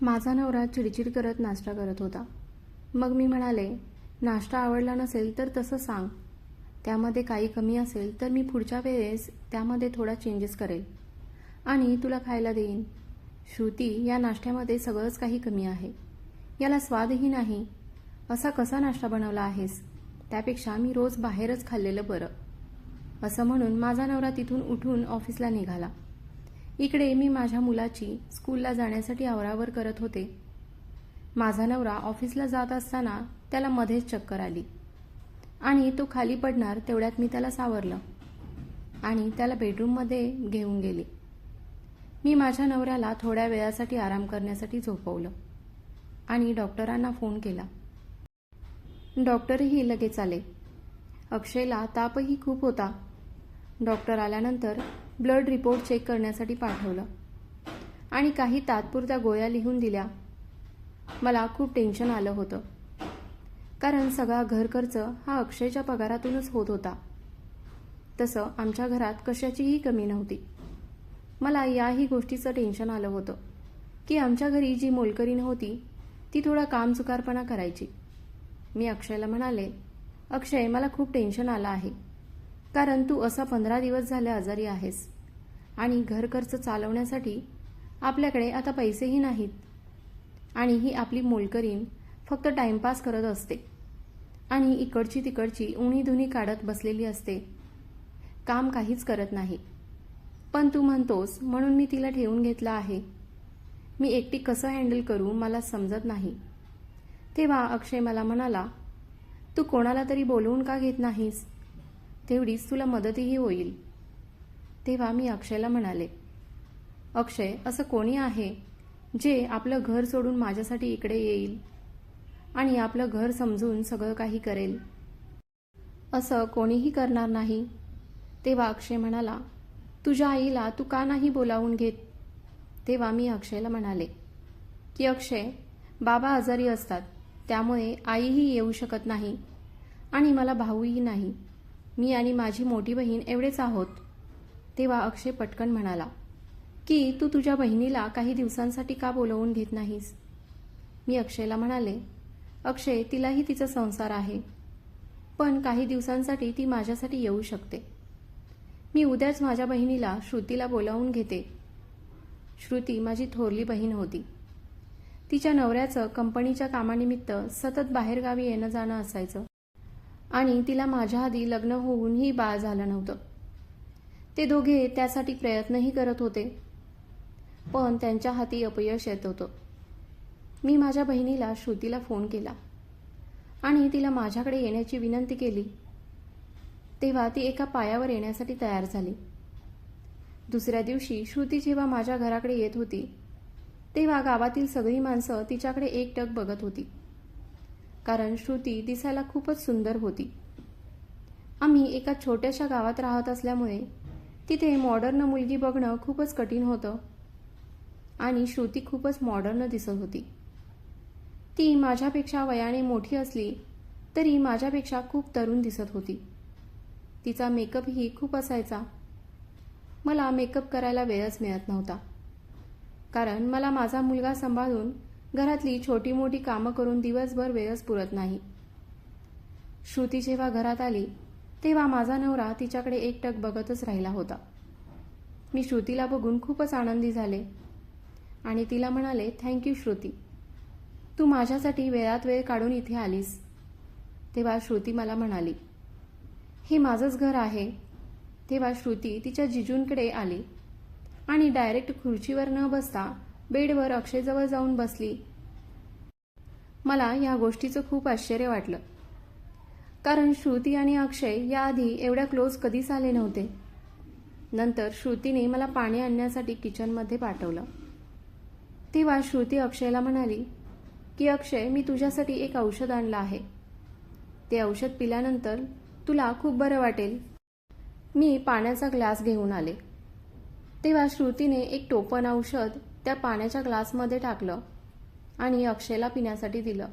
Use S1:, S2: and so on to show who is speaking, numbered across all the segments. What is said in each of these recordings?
S1: माझा नवरा चिडचिड करत नाश्ता करत होता. मग मी म्हणाले नाश्ता आवडला नसेल तर तसं सांग. त्यामध्ये काही कमी असेल तर मी पुढच्या वेळेस त्यामध्ये थोडा चेंजेस करेल. आणि तुला खायला देईन. श्रुती या नाश्त्यामध्ये सगळंच काही कमी आहे. याला स्वादही नाही. असा कसा नाश्ता बनवला आहेस? त्यापेक्षा मी रोज बाहेरच खाल्लेलं बरं. असं म्हणून माझा नवरा तिथून उठून ऑफिसला निघाला. इकडे मी माझ्या मुलाची स्कूलला जाण्यासाठी आवरावर करत होते. माझा नवरा ऑफिसला जात असताना त्याला मध्येच चक्कर आली. आणि तो खाली पडणार तेवढ्यात मी त्याला सावरलं आणि त्याला बेडरूममध्ये घेऊन गेले. मी माझ्या नवऱ्याला थोड्या वेळासाठी आराम करण्यासाठी झोपवलं आणि डॉक्टरांना फोन केला. डॉक्टरही लगेच आले. अक्षयला तापही खूप होता. डॉक्टर आल्यानंतर ब्लड रिपोर्ट चेक करण्यासाठी पाठवलं. आणि काही तात्पुरत्या गोळ्या लिहून दिल्या. मला खूप टेन्शन आलं होतं. कारण सगळा घरखर्च हा अक्षयच्या पगारातूनच होत होता. तसं आमच्या घरात कशाचीही कमी नव्हती. मला याही गोष्टीचं टेन्शन आलं होतं. की आमच्या घरी जी मोलकरीण होती ती थोडा कामचुकारपणा करायची. मी अक्षयला म्हणाले अक्षय मला खूप टेन्शन आलं आहे. कारण तू असा पंधरा दिवस झाले आजारी आहेस. आणि घर खर्च चालवण्यासाठी आपल्याकडे आता पैसेही नाहीत. आणि ही आपली मोलकरीण फक्त टाइमपास करत असते. आणि इकडची तिकडची उणी धुणी काढत बसलेली असते. काम काहीच करत नाही. पण तू म्हणतोस म्हणून मी तिला ठेवून घेतलं आहे. मी एकटी कसं हँडल करू मला समजत नाही. तेव्हा अक्षय मला म्हणाला तू कोणाला तरी बोलवून का घेत नाहीस? तेवढीच तुला मदतही होईल. तेव्हा मी अक्षयला म्हणाले अक्षय असं कोणी आहे जे आपलं घर सोडून माझ्यासाठी इकडे येईल आणि आपलं घर समजून सगळं काही करेल? असं कोणीही करणार नाही. तेव्हा अक्षय म्हणाला तुझ्या आईला तू का नाही बोलावून घेत? तेव्हा मी अक्षयला म्हणाले की अक्षय बाबा आजारी असतात त्यामुळे आईही येऊ शकत नाही आणि मला भाऊही नाही. मी आणि माझी मोठी बहीण एवढेच आहोत. तेव्हा अक्षय पटकन म्हणाला की तू तुझ्या बहिणीला काही दिवसांसाठी का बोलवून घेत नाहीस? मी अक्षयला म्हणाले अक्षय तिलाही तिचा संसार आहे. पण काही दिवसांसाठी ती माझ्यासाठी येऊ शकते. मी उद्याच माझ्या बहिणीला श्रुतीला बोलावून घेते. श्रुती माझी थोरली बहीण होती. तिच्या नवऱ्याचं कंपनीच्या कामानिमित्त सतत बाहेरगावी येणं जाणं असायचं. आणि तिला माझ्या आधी लग्न होऊनही बाळ झालं नव्हतं. ते दोघे त्यासाठी प्रयत्नही करत होते पण त्यांच्या हाती अपयश येत होतं. मी माझ्या बहिणीला श्रुतीला फोन केला आणि तिला माझ्याकडे येण्याची विनंती केली. तेव्हा ती एका पायावर येण्यासाठी तयार झाली. दुसऱ्या दिवशी श्रुती जेव्हा माझ्या घराकडे येत होती तेव्हा गावातील सगळी माणसं तिच्याकडे एकटक बघत होती. कारण श्रुती दिसायला खूपच सुंदर होती. आम्ही एका छोट्याशा गावात राहत असल्यामुळे तिथे मॉडर्न मुलगी बघणं खूपच कठीण होतं आणि श्रुती खूपच मॉडर्न दिसत होती. ती माझ्यापेक्षा वयाने मोठी असली तरी माझ्यापेक्षा खूप तरुण दिसत होती. तिचा मेकअपही खूप असायचा. मला मेकअप करायला वेळच मिळत नव्हता. कारण मला माझा मुलगा सांभाळून घरातली छोटी मोठी कामं करून दिवसभर वेळच पुरत नाही. श्रुती जेव्हा घरात आली तेव्हा माझा नवरा तिच्याकडे एकटक बघतच राहिला होता. मी श्रुतीला बघून खूपच आनंदी झाले आणि तिला म्हणाले थँक्यू श्रुती. तू माझ्यासाठी वेळात वेळ काढून इथे आलीस. तेव्हा श्रुती मला म्हणाली हे माझंच घर आहे. तेव्हा श्रुती तिच्या जिजूंकडे आली आणि डायरेक्ट खुर्चीवर न बसता बेडवर अक्षयजवळ जाऊन बसली. मला या गोष्टीचं खूप आश्चर्य वाटलं. कारण श्रुती आणि अक्षय याआधी एवढ्या क्लोज कधीच आले नव्हते. नंतर श्रुतीने मला पाणी आणण्यासाठी किचनमध्ये पाठवलं. तेव्हा श्रुती अक्षयला म्हणाली की अक्षय मी तुझ्यासाठी एक औषध आणलं आहे. ते औषध पिल्यानंतर तुला खूप बरं वाटेल. मी पाण्याचा ग्लास घेऊन आले. तेव्हा श्रुतीने एक टोपण औषध त्या पाण्याच्या ग्लासमध्ये टाकलं आणि अक्षयला पिण्यासाठी दिलं.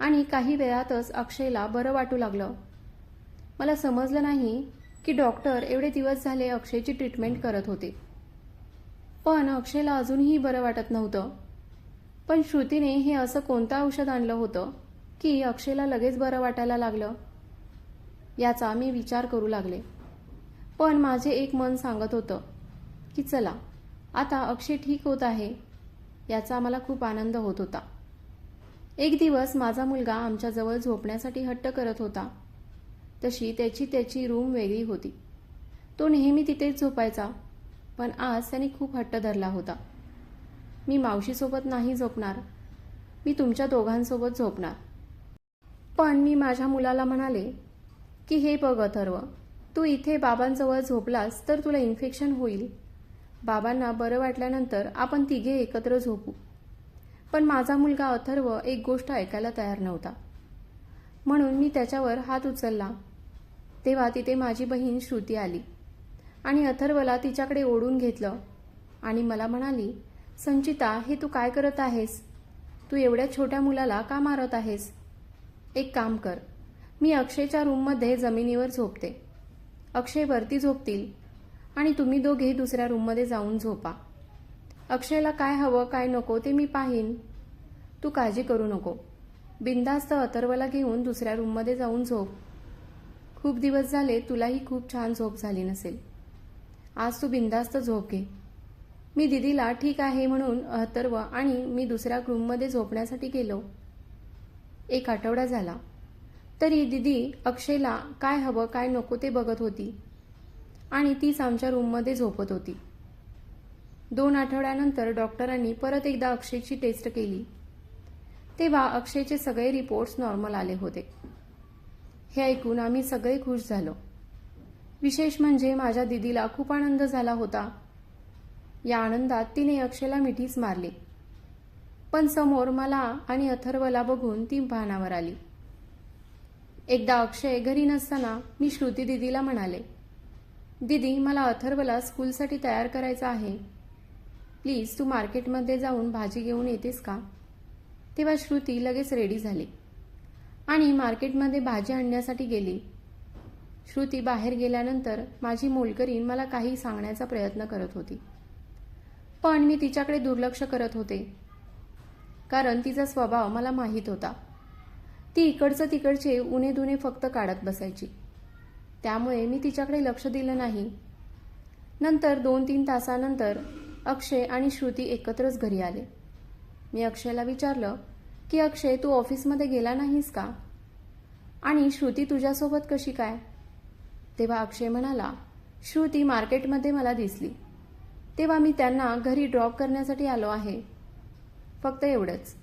S1: आणि काही वेळातच अक्षयला बरं वाटू लागलं. मला समजलं नाही की डॉक्टर एवढे दिवस झाले अक्षयची ट्रीटमेंट करत होते. पण अक्षयला अजूनही बरं वाटत नव्हतं. पण श्रुतीने हे असं कोणतं औषध आणलं होतं की अक्षयला लगेच बरं वाटायला लागलं? याचा मी विचार करू लागले. पण माझे एक मन सांगत होतं की चला आता अक्षय ठीक होत आहे याचा आम्हाला खूप आनंद होत होता. एक दिवस माझा मुलगा आमच्याजवळ झोपण्यासाठी हट्ट करत होता. तशी त्याची त्याची रूम वेगळी होती. तो नेहमी तिथेच झोपायचा पण आज त्याने खूप हट्ट धरला होता. मी मावशीसोबत नाही झोपणार मी तुमच्या दोघांसोबत झोपणार. पण मी माझ्या मुलाला म्हणाले की हे बघ अथर्व तू इथे बाबांजवळ झोपलास तर तुला इन्फेक्शन होईल. बाबांना बरं वाटल्यानंतर आपण तिघे एकत्र झोपू. पण माझा मुलगा अथर्व एक गोष्ट ऐकायला तयार नव्हता. म्हणून मी त्याच्यावर हात उचलला. तेव्हा तिथे माझी बहीण श्रुती आली आणि अथर्वला तिच्याकडे ओढून घेतलं आणि मला म्हणाली संचिता हे तू काय करत आहेस? तू एवढ्या छोट्या मुलाला का मारत आहेस? एक काम कर. मी अक्षयच्या रूममध्ये जमिनीवर झोपते. अक्षय वरती झोपतील. आणि तुम्ही दोघे दुसऱ्या रूममध्ये जाऊन झोपा. अक्षयला काय हवं काय नको ते मी पाहीन. तू काळजी करू नको. बिंदास्त अथर्वला घेऊन दुसऱ्या रूममध्ये जाऊन झोप. खूप दिवस झाले तुलाही खूप छान झोप झाली नसेल. आज तू बिंदास्त झोप घे. मी दिदीला ठीक आहे म्हणून अथर्व आणि मी दुसऱ्या रूममध्ये झोपण्यासाठी गेलो. एक आठवडा झाला. तरी दिदी अक्षयला काय हवं काय नको ते बघत होती. आणि तीच आमच्या रूममध्ये झोपत होती. दोन आठवड्यानंतर डॉक्टरांनी परत एकदा अक्षयची टेस्ट केली. तेव्हा अक्षयचे सगळे रिपोर्ट्स नॉर्मल आले होते. हे ऐकून आम्ही सगळे खुश झालो. विशेष म्हणजे माझ्या दिदीला खूप आनंद झाला होता. या आनंदात तिने अक्षयला मिठीच मारली. पण समोर मला आणि अथर्वला बघून ती भानावर आली. एकदा अक्षय घरी नसताना मी श्रुती दिदीला म्हणाले दिदी मला अथर्वला स्कूलसाठी तयार करायचं आहे. प्लीज तू मार्केटमध्ये जाऊन भाजी घेऊन येतेस का? तेव्हा श्रुती लगेच रेडी झाली. आणि मार्केटमध्ये भाजी आणण्यासाठी गेली. श्रुती बाहेर गेल्यानंतर माझी मोलकरीण मला काही सांगण्याचा प्रयत्न करत होती. पण मी तिच्याकडे दुर्लक्ष करत होते. कारण तिचा स्वभाव मला माहीत होता. ती इकडचं तिकडचे उणे दुणे फक्त काढत बसायची. त्यामुळे मी तिच्याकडे लक्ष दिलं नाही. नंतर दोन तीन तासानंतर अक्षय आणि श्रुती एकत्रच घरी आले. मी अक्षयला विचारलं की अक्षय तू ऑफिसमध्ये गेला नाहीस का? आणि श्रुती तुझ्यासोबत कशी काय? तेव्हा अक्षय म्हणाला श्रुती मार्केटमध्ये मला दिसली. तेव्हा मी त्यांना घरी ड्रॉप करण्यासाठी आलो आहे. फक्त एवढंच.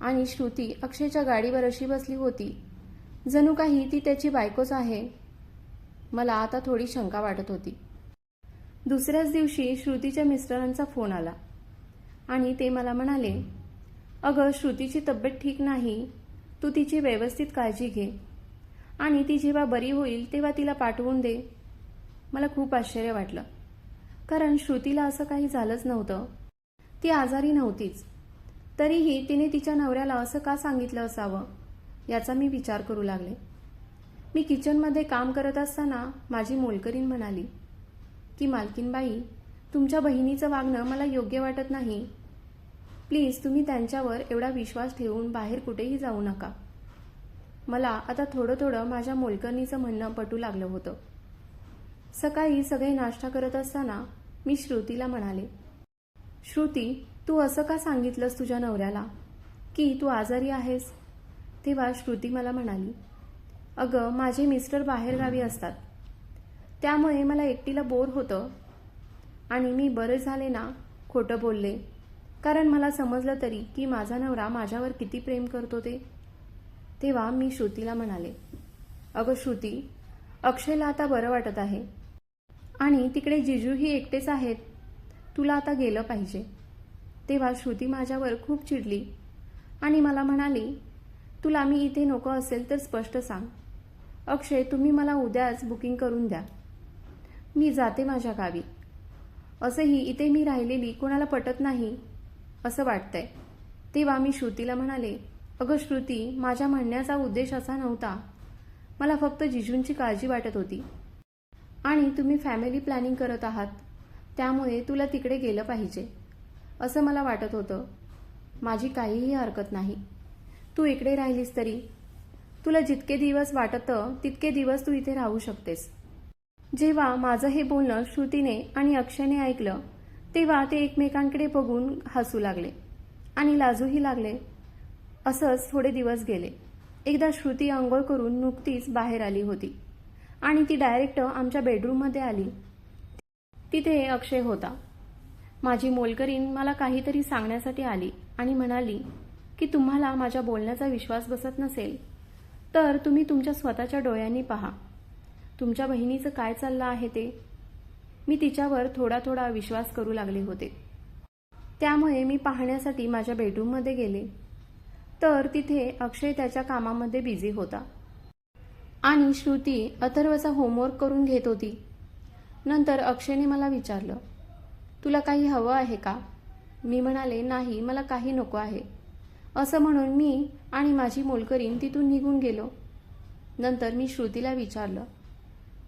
S1: आणि श्रुती अक्षयच्या गाडीवर अशी बसली होती. जणू काही ती त्याची बायकोच आहे. मला आता थोडी शंका वाटत होती. दुसऱ्याच दिवशी श्रुतीच्या मिस्टरांचा फोन आला. आणि ते मला म्हणाले अगं श्रुतीची तब्येत ठीक नाही. तू तिची व्यवस्थित काळजी घे. आणि ती जेव्हा बरी होईल तेव्हा तिला पाठवून दे. मला खूप आश्चर्य वाटलं. कारण श्रुतीला असं काही झालंच नव्हतं. ती आजारी नव्हतीच. तरीही तिने तिच्या नवऱ्याला असं का सांगितलं असावं? याचा मी विचार करू लागले. मी किचनमध्ये काम करत असताना माझी मोलकरीण म्हणाली की मालकीनबाई तुमच्या बहिणीचं वागणं मला योग्य वाटत नाही. प्लीज तुम्ही त्यांच्यावर एवढा विश्वास ठेवून बाहेर कुठेही जाऊ नका. मला आता थोडं थोडं माझ्या मोलकरणीचं म्हणणं पटू लागलं होतं. सकाळी सगळे नाश्ता करत असताना मी श्रुतीला म्हणाले श्रुती तू असं का सांगितलंस तुझ्या नवऱ्याला? की तू आजारी आहेस? तेव्हा श्रुती मला म्हणाली अगं माझे मिस्टर बाहेरगावी असतात. त्यामुळे मला एकटीला बोर होतं. आणि मी बरे झाले ना खोटं बोलले. कारण मला समजलं तरी की माझा नवरा माझ्यावर किती प्रेम करतो ते. तेव्हा मी श्रुतीला म्हणाले अगं श्रुती अक्षयला आता बरं वाटत आहे. आणि तिकडे जिजूही एकटेच आहेत. तुला आता गेलं पाहिजे. तेव्हा श्रुती माझ्यावर खूप चिडली आणि मला म्हणाली तुला मी इथे नको असेल तर स्पष्ट सांग. अक्षय तुम्ही मला उद्याच बुकिंग करून द्या. मी जाते माझ्या गावी. असंही इथे मी राहिलेली कोणाला पटत नाही असं वाटतंय. तेव्हा मी श्रुतीला म्हणाले अगं श्रुती माझ्या म्हणण्याचा उद्देश असा नव्हता. मला फक्त जिजूंची काळजी वाटत होती. आणि तुम्ही फॅमिली प्लॅनिंग करत आहात. त्यामुळे तुला तिकडे गेलं पाहिजे. असं मला वाटत होतं. माझी काहीही हरकत नाही. तू इकडे राहिलीस तरी तुला जितके दिवस वाटतं तितके दिवस तू इथे राहू शकतेस. जेव्हा माझं हे बोलणं श्रुतीने आणि अक्षयने ऐकलं तेव्हा ते एकमेकांकडे बघून हसू लागले आणि लाजूही लागले. असंच थोडे दिवस गेले. एकदा श्रुती आंघोळ करून नुकतीच बाहेर आली होती आणि ती डायरेक्ट आमच्या बेडरूममध्ये आली. तिथे अक्षय होता. माझी मोलकरीण मला काहीतरी सांगण्यासाठी आली आणि म्हणाली की तुम्हाला माझ्या बोलण्याचा विश्वास बसत नसेल तर तुम्ही तुमच्या स्वतःच्या डोळ्यांनी पहा. तुमच्या बहिणीचं काय चाललं आहे ते? मी तिच्यावर थोडा थोडा विश्वास करू लागले होते. त्यामुळे मी पाहण्यासाठी माझ्या बेडरूममध्ये गेले. तर तिथे अक्षय त्याच्या कामामध्ये बिझी होता. आणि श्रुती अथर्वचा होमवर्क करून घेत होती. नंतर अक्षयने मला विचारलं तुला काही हवं आहे का? मी म्हणाले नाही मला काही नको आहे. असं म्हणून मी आणि माझी मोलकरीण तिथून निघून गेलो. नंतर मी श्रुतीला विचारलं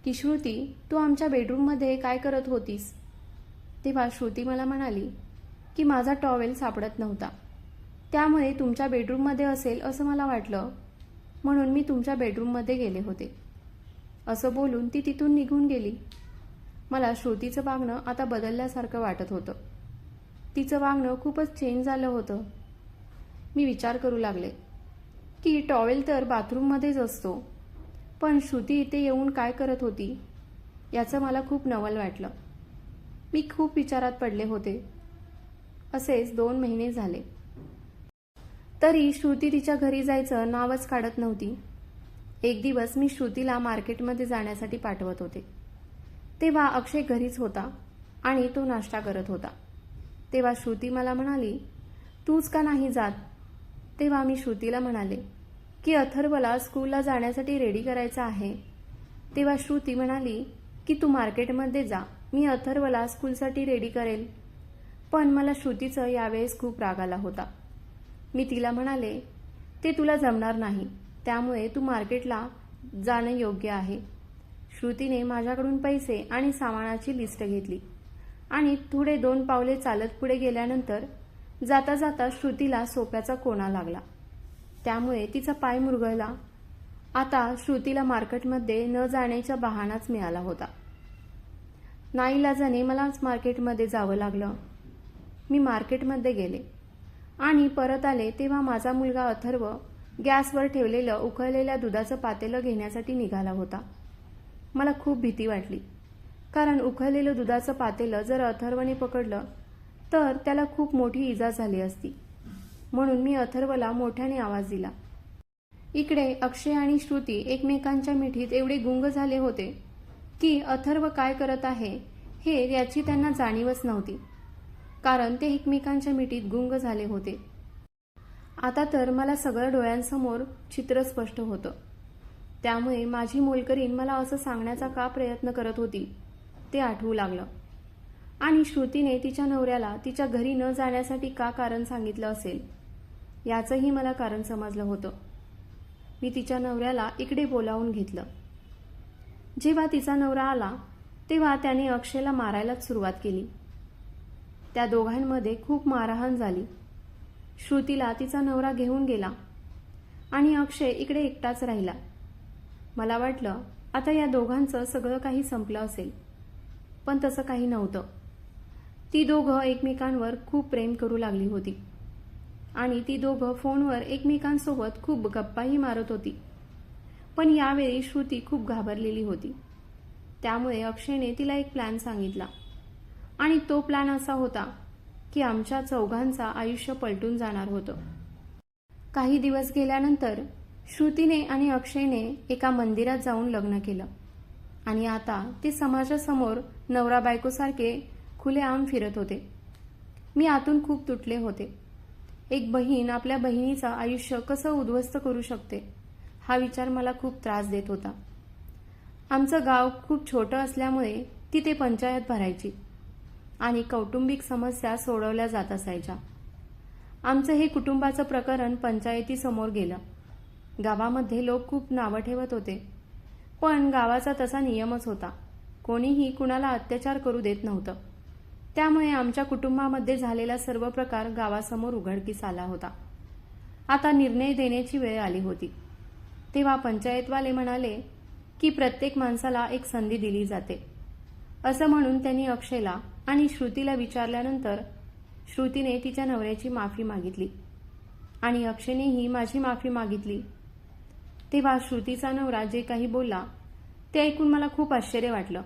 S1: की श्रुती तू आमच्या बेडरूममध्ये काय करत होतीस? तेव्हा श्रुती मला म्हणाली की माझा टॉवेल सापडत नव्हता. त्यामुळे तुमच्या बेडरूममध्ये असेल असं मला वाटलं. म्हणून मी तुमच्या बेडरूममध्ये गेले होते. असं बोलून ती तिथून निघून गेली. मला श्रुतीचं वागणं आता बदलल्यासारखं वाटत होतं. तिचं वागणं खूपच चेंज झालं होतं. मी विचार करू लागले. की टॉवेल तर बाथरूममध्येच असतो. पण श्रुती इथे येऊन काय करत होती? याचं मला खूप नवल वाटलं. मी खूप विचारात पडले होते. असेच दोन महिने झाले. तरी श्रुती तिच्या घरी जायचं नावच काढत नव्हती. एक दिवस मी श्रुतीला मार्केटमध्ये जाण्यासाठी पाठवत होते. तेव्हा अक्षय घरीच होता आणि तो नाश्ता करत होता. तेव्हा श्रुती मला म्हणाली तूच का नाही जात? तेव्हा मी श्रुतीला म्हणाले की अथर्वला स्कूलला जाण्यासाठी रेडी करायचं आहे. तेव्हा श्रुती म्हणाली की तू मार्केटमध्ये जा मी अथर्वला स्कूलसाठी रेडी करेल. पण मला श्रुतीचं यावेळेस खूप राग आला होता. मी तिला म्हणाले ते तुला जमणार नाही त्यामुळे तू मार्केटला जाणं योग्य आहे. श्रुतीने माझ्याकडून पैसे आणि सामानाची लिस्ट घेतली आणि थोडे दोन पावले चालत पुढे गेल्यानंतर जाता जाता श्रुतीला सोप्याचा कोणा लागला. त्यामुळे तिचा पाय मुरगळला. आता श्रुतीला मार्केटमध्ये न जाण्याचा बहाणाच मिळाला होता. नाईलाजाने मलाच मार्केटमध्ये जावं लागलं. मी मार्केटमध्ये गेले. आणि परत आले तेव्हा माझा मुलगा अथर्व गॅसवर ठेवलेलं उकळलेल्या दुधाचं पातेलं घेण्यासाठी निघाला होता. मला खूप भीती वाटली. कारण उकळलेलं दुधाचं पातेलं जर अथर्वने पकडलं तर त्याला खूप मोठी इजा झाली असती. म्हणून मी अथर्वला मोठ्याने आवाज दिला. इकडे अक्षय आणि श्रुती एकमेकांच्या मिठीत एवढे गुंग झाले होते की अथर्व काय करत आहे हे याची त्यांना जाणीवच नव्हती. कारण ते एकमेकांच्या मिठीत गुंग झाले होते. आता तर मला सगळं डोळ्यांसमोर चित्र स्पष्ट होतं. त्यामुळे माझी मोलकरीण मला असं सांगण्याचा का प्रयत्न करत होती ते आठवू लागलं. आणि श्रुतीने तिच्या नवऱ्याला तिच्या घरी न जाण्यासाठी का कारण सांगितलं असेल? याचंही मला कारण समजलं होतं. मी तिच्या नवऱ्याला इकडे बोलावून घेतलं. जेव्हा तिचा नवरा आला तेव्हा त्याने अक्षयला मारायलाच सुरुवात केली. त्या दोघांमध्ये खूप मारहाण झाली. श्रुतीला तिचा नवरा घेऊन गेला आणि अक्षय इकडे एकटाच राहिला. मला वाटलं आता या दोघांचं सगळं काही संपलं असेल. पण तसं काही नव्हतं. ती दोघं एकमेकांवर खूप प्रेम करू लागली होती. आणि ती दोघं फोनवर एकमेकांसोबत खूप गप्पाही मारत होती. पण यावेळी श्रुती खूप घाबरलेली होती. त्यामुळे अक्षयने तिला एक प्लॅन सांगितला. आणि तो प्लॅन असा होता की आमच्या चौघांचा आयुष्य पलटून जाणार होतं. काही दिवस गेल्यानंतर श्रुतीने आणि अक्षयने एका मंदिरात जाऊन लग्न केलं. आणि आता ते समाजासमोर नवरा बायकोसारखे खुलेआम फिरत होते. मी आतून खूप तुटले होते. एक बहीण आपल्या बहिणीचं आयुष्य कसं उद्ध्वस्त करू शकते हा विचार मला खूप त्रास देत होता. आमचं गाव खूप छोटं असल्यामुळे तिथे पंचायत भरायची आणि कौटुंबिक समस्या सोडवल्या जात असायच्या. आमचं हे कुटुंबाचं प्रकरण पंचायतीसमोर गेलं. गावामध्ये लोक खूप नावं ठेवत होते पण गावाचा तसा नियमच होता. कोणीही कुणाला अत्याचार करू देत नव्हतं. त्यामुळे आमच्या कुटुंबामध्ये झालेला सर्व प्रकार गावासमोर उघडकीस आला होता. आता निर्णय देण्याची वेळ आली होती. तेव्हा पंचायतवाले म्हणाले की प्रत्येक माणसाला एक संधी दिली जाते. असं म्हणून त्यांनी अक्षयला आणि श्रुतीला विचारल्यानंतर श्रुतीने तिच्या नवऱ्याची माफी मागितली. आणि अक्षयनेही माझी माफी मागितली. तेव्हा श्रुतीचा नवरा जे काही बोलला ते ऐकून मला खूप आश्चर्य वाटलं.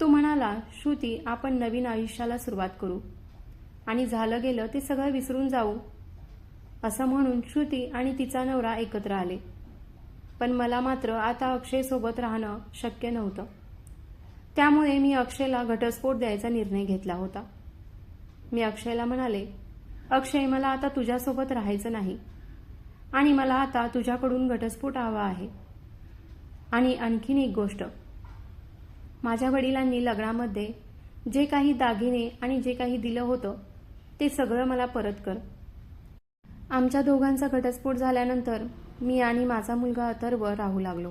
S1: तो म्हणाला श्रुती आपण नवीन आयुष्याला सुरुवात करू. आणि झालं गेलं ते सगळं विसरून जाऊ. असं म्हणून श्रुती आणि तिचा नवरा एकत्र आले. पण मला मात्र आता अक्षयसोबत राहणं शक्य नव्हतं. त्यामुळे मी अक्षयला घटस्फोट द्यायचा निर्णय घेतला होता. मी अक्षयला म्हणाले अक्षय मला आता तुझ्यासोबत राहायचं नाही. आणि मला आता तुझ्याकडून घटस्फोट हवा आहे. आणि आणखीन एक गोष्ट माझ्या वडिलांनी लग्नामध्ये जे काही दागिने आणि जे काही दिलं होतं ते सगळं मला परत कर. आमच्या दोघांचा घटस्फोट झाल्यानंतर मी आणि माझा मुलगा अथर्व राहू लागलो.